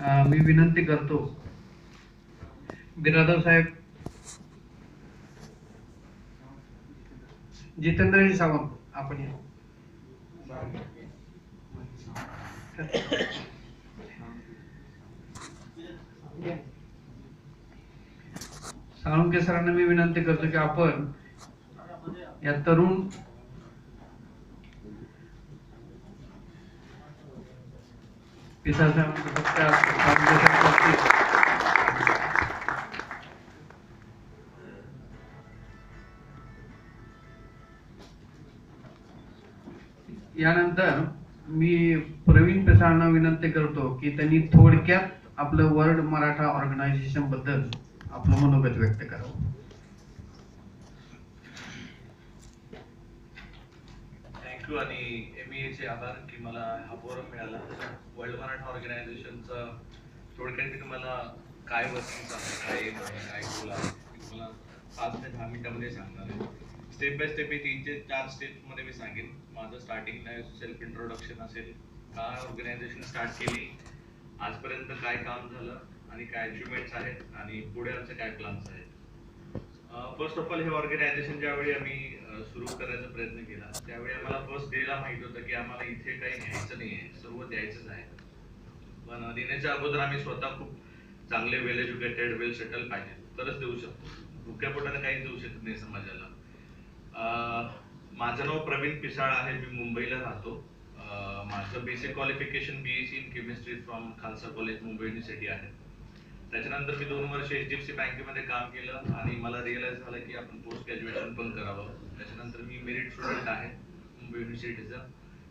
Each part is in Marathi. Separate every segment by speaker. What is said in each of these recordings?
Speaker 1: मी विनंती करतो. बिरादर साहेब जितेंद्रजी सावंत आपण साळुंके सरांना मी विनंती करतो की आपण या तरुण यानंतर मी प्रवीण पिसाळना विनंती करतो की त्यांनी थोडक्यात आपलं वर्ल्ड मराठा ऑर्गनायझेशनबद्दल आपलं मनोगत व्यक्त करावं.
Speaker 2: थँक्यू आणि एम आभार की मला हा फोरम मिळाला. वर्ल्ड मराठा ऑर्गनायझेशनचा थोडक्यात मी तुम्हाला काय वस्तू आहे काय काय बोला तुम्हाला पाच ते दहा मिनिटामध्ये सांगणार आहे. स्टेप बाय स्टेप हे तीन ते चार स्टेपमध्ये मी सांगेन. माझं स्टार्टिंगला सेल्फ इंट्रोडक्शन असेल काय ऑर्गनायझेशन स्टार्ट केली आजपर्यंत काय काम झालं आणि काय अचिव्हमेंट्स आहेत आणि पुढे आमचे काय प्लॅन्स आहेत. फर्स्ट ऑफ ऑल हे ऑर्गनायझेशन ज्यावेळी आम्ही सुरू करायचा प्रयत्न केला त्यावेळी आम्हाला फर्स्ट डेला माहीत होतं की आम्हाला इथे काही घ्यायचं आहे सर्व द्यायचंच आहे. पण देण्याच्या अगोदर आम्ही स्वतः खूप चांगले वेल एज्युकेटेड वेल सेटल पाहिजे तरच देऊ शकतो. भुक्या पोटाने काहीच देऊ शकत नाही समाजाला. माझं नाव प्रवीण पिसाळ आहे मी मुंबईला राहतो. माझं basic qualification B C in chemistry from Khalsa college Mumbai university आहे. त्याच्यानंतर मी दोन वर्ष एच डी एफ सी बँकेमध्ये काम केलं आणि मला रिअलाइज झालं की आपण पोस्ट ग्रॅज्युएशन पण करावं. त्याच्यानंतर मी मेरिट स्टुडंट आहे मुंबई युनिव्हर्सिटीचा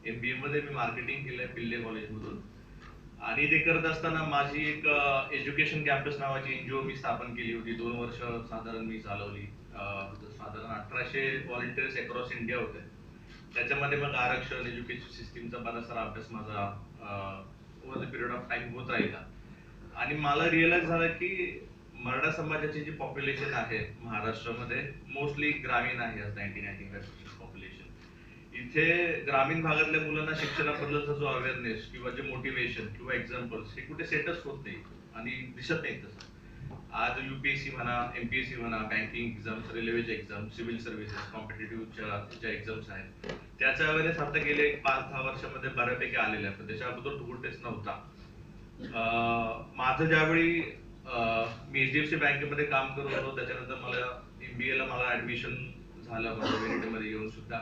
Speaker 2: एम बी मध्ये मी मार्केटिंग केलं आहे पिल्ले कॉलेजमधून आणि ते करत असताना माझी एक एज्युकेशन कॅम्पस नावाची जी ओ मी स्थापन केली होती. दोन वर्ष साधारण मी चालवली. साधारण अठराशे व्हॉलेंटियर्स अक्रॉस इंडिया होते. त्याच्यामध्ये मग आरक्षण एज्युकेशन सिस्टीमचा बराच सारा अभ्यास माझा over the period of time होत राहिला. आणि मला रिअलाइज झालं की मराठा समाजाची जी पॉप्युलेशन आहे महाराष्ट्रामध्ये मोस्टली ग्रामीण आहे आज नाईन्टी नाईन्टी फाईव्ह पॉप्युलेशन इथे ग्रामीण भागातल्या मुलांना शिक्षणाबद्दलचा जो अवेअरनेस किंवा जे मोटिवेशन किंवा एक्झाम्पल्स हे कुठे सेटच होत नाही आणि दिसत नाही तसं. आज युपीएससी म्हणा एमपीएससी म्हणा बँकिंग एक्झाम्स रेल्वेचे एक्झाम सिव्हिल सर्व्हिसेस कॉम्पिटेटिव्हच्या ज्या एक्झाम्स आहेत. त्याच्या अवेअरनेस आता गेले पाच दहा वर्षामध्ये बऱ्यापैकी आलेल्या आहे. पण त्याच्या अगोदर तो कुठेच नव्हता. माझं ज्यावेळी मी एच डी एफ सी बँकेमध्ये काम करत होतो त्याच्यानंतर मला एमबीए ला मला ऍडमिशन झालं माझ्या मध्ये येऊन सुद्धा.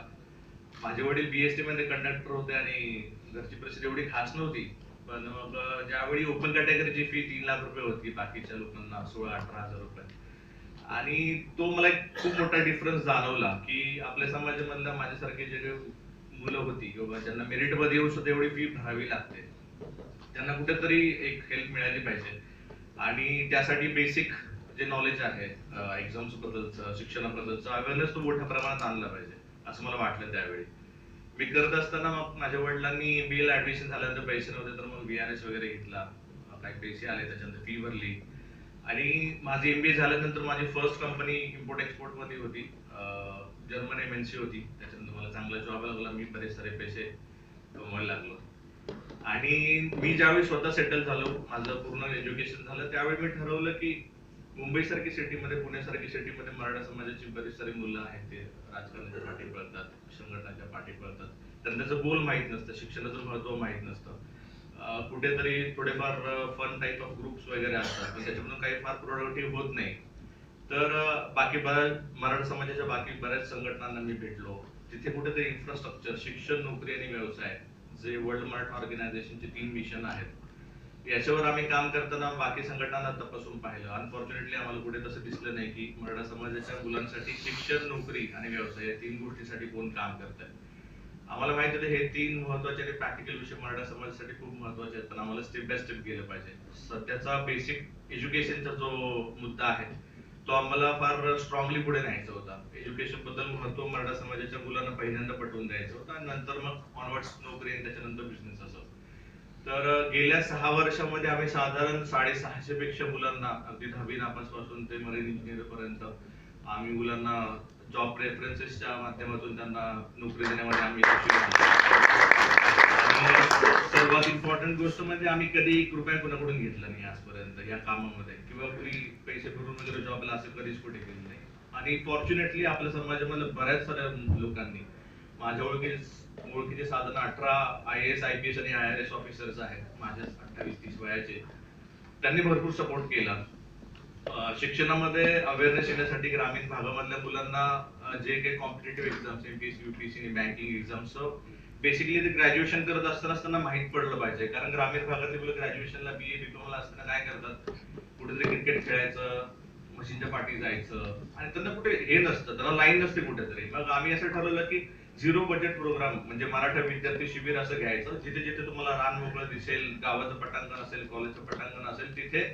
Speaker 2: माझे वडील बीएसटी मध्ये कंडक्टर होते आणि घरची परिस्थिती एवढी खास नव्हती. पण मग ज्यावेळी ओपन कॅटेगरीची फी तीन लाख रुपये होती बाकीच्या लोकांना सोळा अठरा हजार रुपये. आणि तो मला एक खूप मोठा डिफरन्स जाणवला की आपल्या समाजामधल्या माझ्यासारखे जे काही मुलं होती किंवा ज्यांना मेरिटमध्ये येऊन सुद्धा एवढी फी भरावी लागते त्यांना कुठेतरी एक हेल्प मिळाली पाहिजे. आणि त्यासाठी बेसिक जे नॉलेज आहे एक्झाम्स बद्दलचं शिक्षणाबद्दलचं अवेअरनेस तो मोठ्या प्रमाणात आणला पाहिजे असं मला वाटलं त्यावेळी. मी करत असताना मग माझ्या वडिलांनी बी ला ऍडमिशन झाल्यानंतर पैसे नव्हते तर मग वी आर एस वगैरे घेतला. काही पैसे आले त्याच्यानंतर फी भरली. आणि माझी एमबीए झाल्यानंतर माझी फर्स्ट कंपनी इम्पोर्ट एक्सपोर्टमध्ये होती. जर्मन एमएनसी होती. त्याच्यानंतर मला चांगला जॉब लागला मी बरेच सारे पैसे कमवायला लागलो. आणि मी ज्यावेळी स्वतः सेटल झालो माझं पूर्ण एज्युकेशन झालं त्यावेळी मी ठरवलं की मुंबई सारखी सिटीमध्ये पुण्यासारखी सिटीमध्ये मराठा समाजाची बरीच सारी मुलं आहेत ते राजकारणाच्या पाठी पळतात संघटनाच्या पाठी पळतात. त्यांना त्याचं गोल माहीत नसतं शिक्षणाचं महत्त्व माहीत नसतं कुठेतरी थोडेफार फन टाईप ऑफ ग्रुप्स वगैरे असतात पण त्याच्यामधून काही फार प्रोडक्टिव्ह होत नाही. तर बाकी बऱ्याच मराठा समाजाच्या बाकी बऱ्याच संघटनांना मी भेटलो. तिथे कुठेतरी इन्फ्रास्ट्रक्चर शिक्षण नोकरी आणि व्यवसाय जे वर्ल्ड मार्ट ऑर्गनायझेशनचे तीन मिशन आहेत. याच्यावर आम्ही काम करताना बाकी संघटनांना तपासून पाहिलं. अनफॉर्च्युनेटली आम्हाला कुठे तसं दिसलं नाही की मराठा समाजाच्या मुलांसाठी शिक्षण नोकरी आणि व्यवसाय या तीन गोष्टीसाठी कोण काम करत आहे आम्हाला माहिती होतं हे तीन महत्त्वाचे आणि प्रॅक्टिकल विषय मराठा समाजासाठी खूप महत्त्वाचे आहेत. पण आम्हाला स्टेप बाय स्टेप गेलं पाहिजे. सध्याचा बेसिक एज्युकेशनचा जो मुद्दा आहे तो आम्हाला फार स्ट्रॉंगली पुढे न्यायचा होता. एज्युकेशनबद्दल महत्त्व मराठा समाजाच्या मुलांना पहिल्यांदा पटवून द्यायचं होतं आणि नंतर मग ऑनवर्ड्स नोकरी आणि त्याच्यानंतर बिझनेस असं. तर गेल्या सहा वर्षामध्ये आम्ही साधारण साडेसहाशे पेक्षा मुलांना अगदी दहावी नापासपासून ते मरीन इंजिनियर पर्यंत आम्ही मुलांना जॉब रेफरन्सेसच्या माध्यमातून त्यांना नोकरी देण्यामध्ये आम्ही यशस्वी सर्वात इम्पॉर्टंट गोष्ट म्हणजे आम्ही कधी एक रुपया कोणाकडून घेतला नाही आजपर्यंत या कामामध्ये. किंवा कुणी पैसे भरून वगैरे जॉबला असं कधीच कुठे केलं नाही. आणि फॉर्च्युनेटली आपल्या समाजामध्ये बऱ्याच साऱ्या लोकांनी माझ्या ओळखी ओळखीचे साधन अठरा I S I P S आणि आय आर एस ऑफिसर्स आहेत माझ्या अठ्ठावीस तीस वयाचे. त्यांनी भरपूर सपोर्ट केला. शिक्षणामध्ये अवेअरनेस येण्यासाठी ग्रामीण भागामधल्या मुलांना जे काही कॉम्पिटेटिव्ह एक्झाम्स एमपीएससी युपीएससी आणि बँकिंग एक्झाम्स बेसिकली ते ग्रॅज्युएशन करत असताना त्यांना माहीत पडलं पाहिजे. कारण ग्रामीण भागातली मुलं ग्रॅज्युएशनला बी ए बीकॉमला असताना काय करतात? कुठेतरी क्रिकेट खेळायचं मशीनच्या पाठी जायचं आणि त्यांना कुठे हे नसतं. त्यांना लाईन नसते कुठेतरी. मग आम्ही असं ठरवलं की झिरो बजेट प्रोग्राम म्हणजे मराठा विद्यार्थी शिबिर असं घ्यायचं. जिथे जिथे तुम्हाला रान मोकळं दिसेल गावाचं पटांगण असेल कॉलेजचं पटांगण असेल तिथे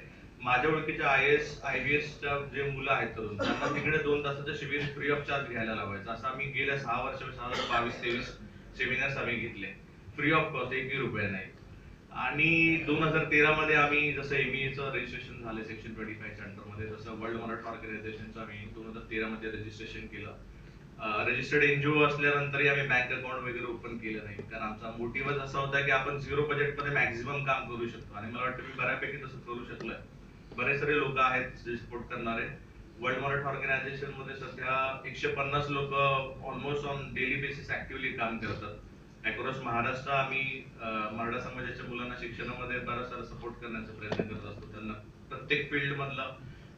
Speaker 2: माझ्या ओळखीच्या आय एस आय बी च्या जे मुलं आहेत तरुण त्यांना तिकडे दोन तासाचं शिबिर फ्री ऑफ चार्ज घ्यायला लावायचं. असं आम्ही गेल्या सहा वर्ष सहा हजार बावीस तेवीस सेमिनार्स आम्ही घेतले. फ्री ऑफ कॉस्ट एकही रुपया नाही. आणि दोन हजार तेरा मध्ये आम्ही जसं एमईचं रजिस्ट्रेशन झालं सेक्शन ट्वेंटी फाईव्ह सेंटरमध्ये जसं वर्ल्ड मराठा ऑर्गनायझेशनचं आम्ही दोन हजार तेरा मध्ये रजिस्ट्रेशन केलं. रजिस्टर्ड एनजीओ असल्यानंतरही आम्ही बँक अकाउंट वगैरे ओपन केलं नाही. कारण आमचा मोटिवच असा होता की आपण झिरो बजेटमध्ये मॅक्झिमम काम करू शकतो. आणि मला वाटतं मी बऱ्यापैकी तसं करू शकलोय. बरेच सारे लोक आहेत जे सपोर्ट करणारे. वर्ल्ड मराठा ऑर्गनायझेशनमध्ये सध्या एकशे पन्नास लोक almost on daily basis actively काम करतात. अक्रॉस महाराष्ट्र आम्ही मराठा समाजाच्या मुलांना शिक्षणामध्ये बराच सारा सपोर्ट करण्याचा प्रयत्न करत असतो. त्यांना प्रत्येक फील्ड मधलं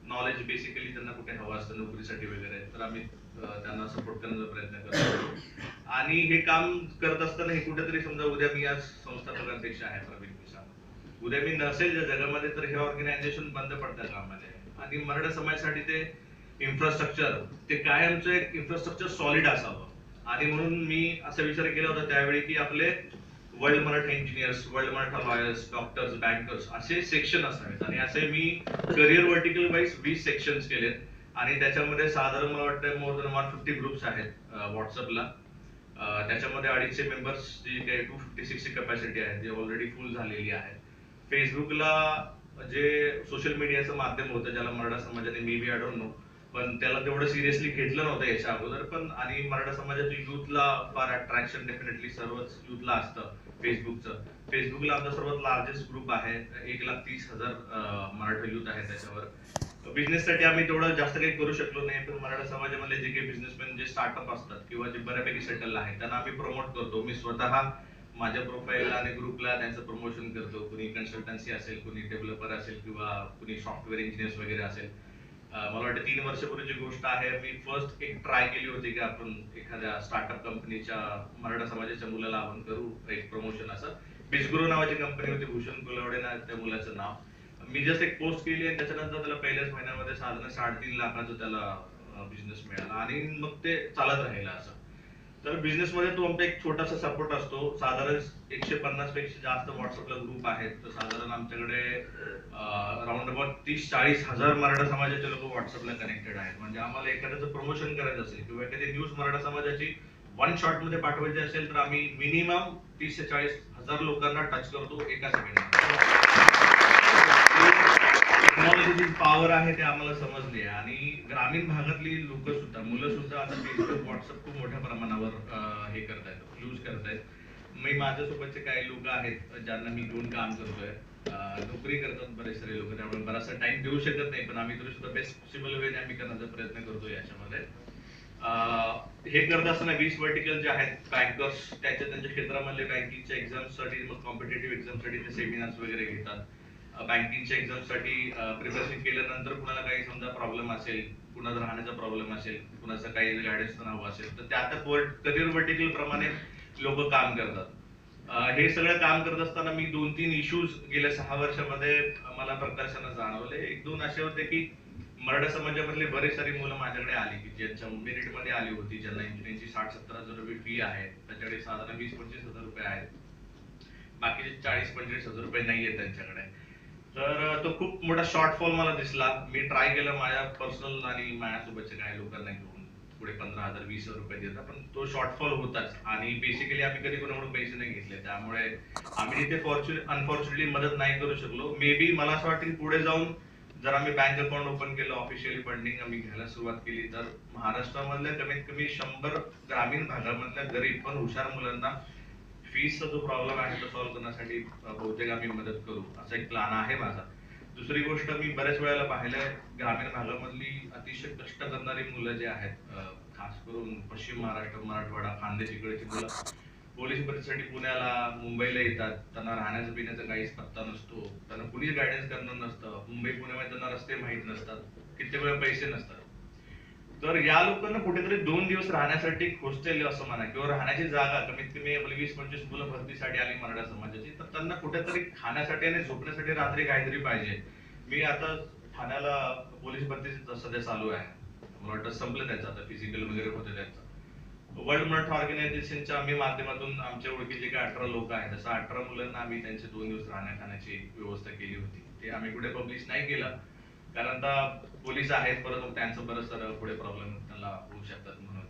Speaker 2: नॉलेज बेसिकली त्यांना कुठे हवं असतं नोकरीसाठी वगैरे तर आम्ही त्यांना सपोर्ट करण्याचा प्रयत्न करतो आणि हे काम करत असताना हे कुठेतरी समजा उद्या मी आज संस्थापकांपेक्षा आहे प्रवीण किसान उद्या मी नसेल जगामध्ये तर हे ऑर्गनायझेशन बंद पडतं कामामध्ये. आणि मराठा समाजासाठी ते इन्फ्रास्ट्रक्चर ते कायमचं एक इन्फ्रास्ट्रक्चर सॉलिड असावं. आणि म्हणून मी असा विचार केला होता त्यावेळी की आपले world Maratha engineers world Maratha lawyers doctors bankers असे सेक्शन असावेत. आणि असे मी करिअर वर्टिकल वाईज वीस सेक्शन्स केलेत. आणि त्याच्यामध्ये साधारण मला वाटतं more than one fifty groups आहेत व्हॉट्सअपला त्याच्यामध्ये अडीचशे मेंबर्स जी काही टू फिफ्टी सिक्सची कॅपॅसिटी आहे जी ऑलरेडी फुल झालेली आहे फेसबुकला जे सोशल मीडियाचं माध्यम होतं ज्याला मराठा समाजाने मे बी आय नो पण त्याला तेवढं सिरियसली घेतलं नव्हतं याच्या अगोदर. पण आणि मराठा समाजाच्या युथला फार अट्रॅक्शन डेफिनेटली सर्वच युथला असतं फेसबुकचं फेसबुकला आमचा सर्वात लार्जेस्ट ग्रुप आहे. एक लाख तीस हजार मराठा युथ आहे त्याच्यावर. बिझनेससाठी आम्ही तेवढं जास्त काही करू शकलो नाही पण मराठा समाजामधले जे काही बिझनेसमॅन जे स्टार्टअप असतात किंवा जे बऱ्यापैकी सेटल आहेत त्यांना आम्ही प्रमोट करतो. मी स्वतः माझ्या प्रोफाईलला आणि ग्रुपला त्यांचं प्रमोशन करतो. कुणी कन्सल्टन्सी असेल कुणी डेव्हलपर असेल किंवा कुणी सॉफ्टवेअर इंजिनियर्स वगैरे असेल. मला वाटतं तीन वर्षापूर्वीची गोष्ट आहे. मी फर्स्ट एक ट्राय केली होती की आपण एखाद्या स्टार्टअप कंपनीच्या मराठा समाजाच्या मुलाला आपण करू एक प्रमोशन असं. बिस्गुरू नावाची कंपनी होती भूषण कुलवडे ना त्या मुलाचं नाव. मी जस्ट एक पोस्ट केली आणि त्याच्यानंतर त्याला पहिल्याच महिन्यामध्ये साधारण साडेतीन लाखाचं त्याला बिझनेस मिळाला. आणि मग ते चालत राहिलं असं. तर बिझनेस मध्ये तो आमचा एक छोटासा सपोर्ट असतो. साधारण एकशे पन्नासपेक्षा जास्त व्हॉट्सअपला ग्रुप आहेत. तर साधारण आमच्याकडे राऊंड अबाउट तीस चाळीस हजार मराठा समाजाचे लोक व्हॉट्सअपला कनेक्टेड आहेत. म्हणजे आम्हाला एखाद्याचं प्रमोशन करायचं असेल किंवा एखादी न्यूज मराठा समाजाची वन शॉटमध्ये पाठवायची असेल तर आम्ही मिनिमम तीस ते चाळीस हजार लोकांना टच करतो एका सेकंड जी पॉवर आहे ते आम्हाला समजली आहे. आणि ग्रामीण भागातली लोक सुद्धा मुलं सुद्धा आता फेसबुक व्हॉट्सअप खूप मोठ्या प्रमाणावर हे करतायत यूज करतायत. मी माझ्यासोबतचे काही लोक आहेत ज्यांना मी घेऊन काम करतोय. नोकरी करतात बरेच सारे लोक त्यामुळे बराचसा टाइम देऊ शकत नाही पण आम्ही तरी सुद्धा बेस्ट पॉसिबल वेने आम्ही करण्याचा प्रयत्न करतो याच्यामध्ये. हे करत असताना वीस वर्टिकल जे आहेत बँकर्स त्याच्या त्यांच्या क्षेत्रामधले बँकिंगच्या एक्झामसाठी मग कॉम्पिटेटिव्ह एक्झामसाठी ते सेमिनार्स वगैरे घेतात. बँकिंगच्या एक्झामसाठी प्रिपरेशन केल्यानंतर कुणाला काही समजा प्रॉब्लेम असेल कुणाचा राहण्याचा प्रॉब्लेम असेल कुणाचं काही गायडन्स हवं असेल तर त्या त्या करिअर वर्टिकल प्रमाणे लोक काम करतात. हे सगळं काम करत असताना मी दोन तीन इश्यूज गेल्या सहा वर्षामध्ये मला प्रकर्षानं जाणवले. एक दोन असे होते की मराठा समाजामधले बरेच सारी मुलं माझ्याकडे आली की ज्यांच्या मेरिटमध्ये आली होती ज्यांना इंजिनिअरिंगची साठ सत्तर हजार रुपये फी आहे त्याच्याकडे साधारण वीस पंचवीस हजार रुपये आहेत. बाकीचे चाळीस पंचवीस हजार रुपये नाहीये त्यांच्याकडे. तर तो खूप मोठा शॉर्टफॉल मला दिसला. मी ट्राय केलं माझ्या पर्सनल आणि माझ्यासोबतच्या काही लोकांना घेऊन. पुढे पंधरा हजार वीस हजार रुपये देतात. पण तो शॉर्टफॉल होताच. आणि बेसिकली आम्ही कधी कोणाकडून पैसे नाही घेतले. त्यामुळे आम्ही तिथे अनफॉर्च्युनेटली मदत नाही करू शकलो. मे बी मला असं वाटतं की पुढे जाऊन जर आम्ही बँक अकाउंट ओपन केलं ऑफिशियली फंडिंग आम्ही घ्यायला सुरुवात केली तर महाराष्ट्रामधल्या कमीत कमी शंभर ग्रामीण भागामधल्या गरीब पण हुशार मुलांना फीसचा जो प्रॉब्लेम आहे तो सॉल्व्ह करण्यासाठी बहुतेक आम्ही मदत करू. असा एक प्लॅन आहे माझा. दुसरी गोष्ट मी बऱ्याच वेळेला पाहिलंय ग्रामीण भागामधली अतिशय कष्ट करणारी मुलं जे आहेत खास करून पश्चिम महाराष्ट्र मराठवाडा खानदेश इकडची मुलं पोलीस भरतीसाठी पुण्याला मुंबईला येतात. त्यांना राहण्याचं पिण्याचा काहीच पत्ता नसतो. त्यांना कुणीच गायडन्स करणार नसतं. मुंबई पुण्यामध्ये त्यांना रस्ते माहीत नसतात. कित्येक वेळा पैसे नसतात. तर या लोकांना कुठेतरी दोन दिवस राहण्यासाठी हॉस्टेल असं म्हणा किंवा राहण्याची जागा कमीत कमी आपली वीस पंचवीस मुलं भरतीसाठी आली मराठा समाजाची तर त्यांना कुठेतरी खाण्यासाठी आणि झोपण्यासाठी रात्री काहीतरी पाहिजे. मी आता ठाण्याला पोलीस भरती सध्या चालू आहे. मला वाटतं संपलं त्याचं आता फिजिकल वगैरे होतं त्यांचं. वर्ल्ड मराठा ऑर्गनायझेशनच्या आम्ही माध्यमातून आमच्या ओळखीचे काही अठरा लोक आहेत तसं अठरा मुलांना आम्ही त्यांचे दोन दिवस राहण्या खाण्याची व्यवस्था केली होती. ते आम्ही कुठे पब्लिश नाही केलं. कारण आता पोलीस आहेत परत मग त्यांचं बरंच पुढे प्रॉब्लेम त्यांना होऊ शकतात म्हणून.